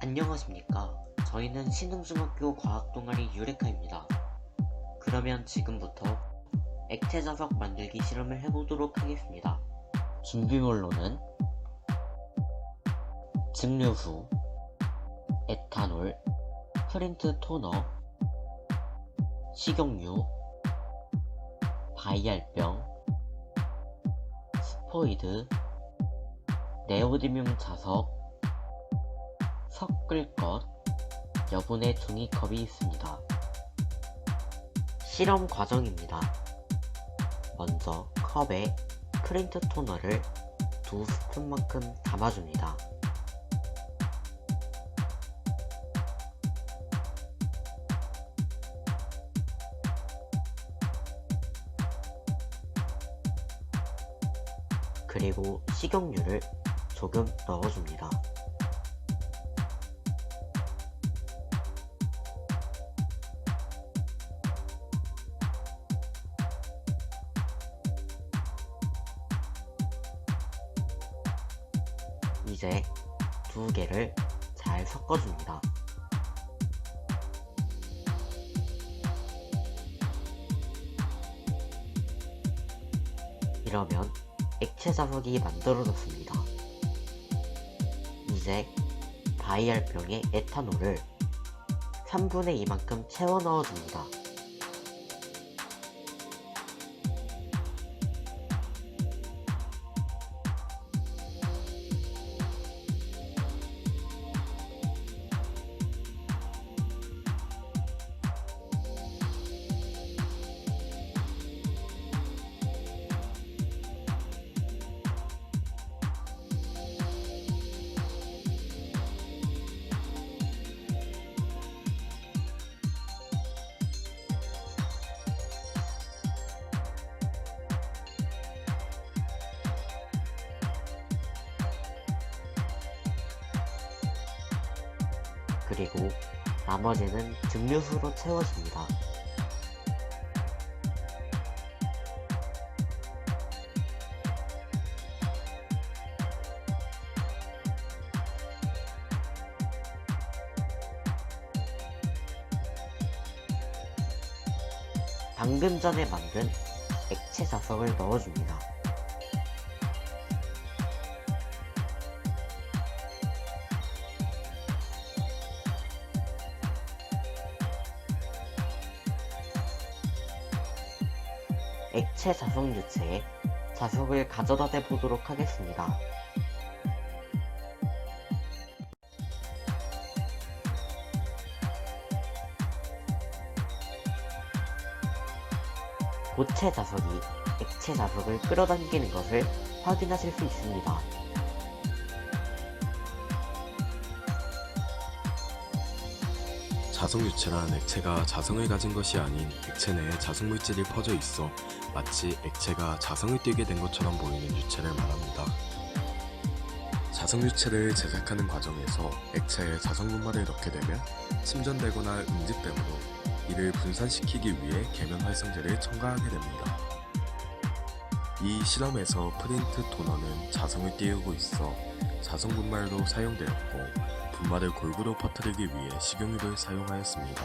안녕하십니까. 저희는 신흥중학교 과학동아리 유레카입니다. 그러면 지금부터 액체 자석 만들기 실험을 해보도록 하겠습니다. 준비물로는 증류수, 에탄올, 프린트 토너, 식용유, 바이알병, 스포이드, 네오디뮴 자석, 섞을 것, 여분의 종이컵이 있습니다. 실험 과정입니다. 먼저 컵에 프린트 토너를 두 스푼만큼 담아줍니다. 그리고 식용유를 조금 넣어줍니다. 이제 두 개를 잘 섞어줍니다. 이러면 액체 자석이 만들어졌습니다. 이제 바이알병에 에탄올을 3분의 2만큼 채워 넣어줍니다. 그리고 나머지는 증류수로 채워줍니다. 방금 전에 만든 액체 자석을 넣어줍니다. 액체 자석 유체에 자석을 가져다 대 보도록 하겠습니다. 고체 자석이 액체 자석을 끌어당기는 것을 확인하실 수 있습니다. 자성유체란 액체가 자성을 가진 것이 아닌 액체 내에 자성물질이 퍼져 있어 마치 액체가 자성을 띠게 된 것처럼 보이는 유체를 말합니다. 자성유체를 제작하는 과정에서 액체에 자성분말을 넣게 되면 침전되거나 응집되므로 이를 분산시키기 위해 계면 활성제를 첨가하게 됩니다. 이 실험에서 프린트 토너는 자성을 띄우고 있어 자성분말로 사용되었고 분말을 골고루 퍼뜨리기 위해 식용유를 사용하였습니다.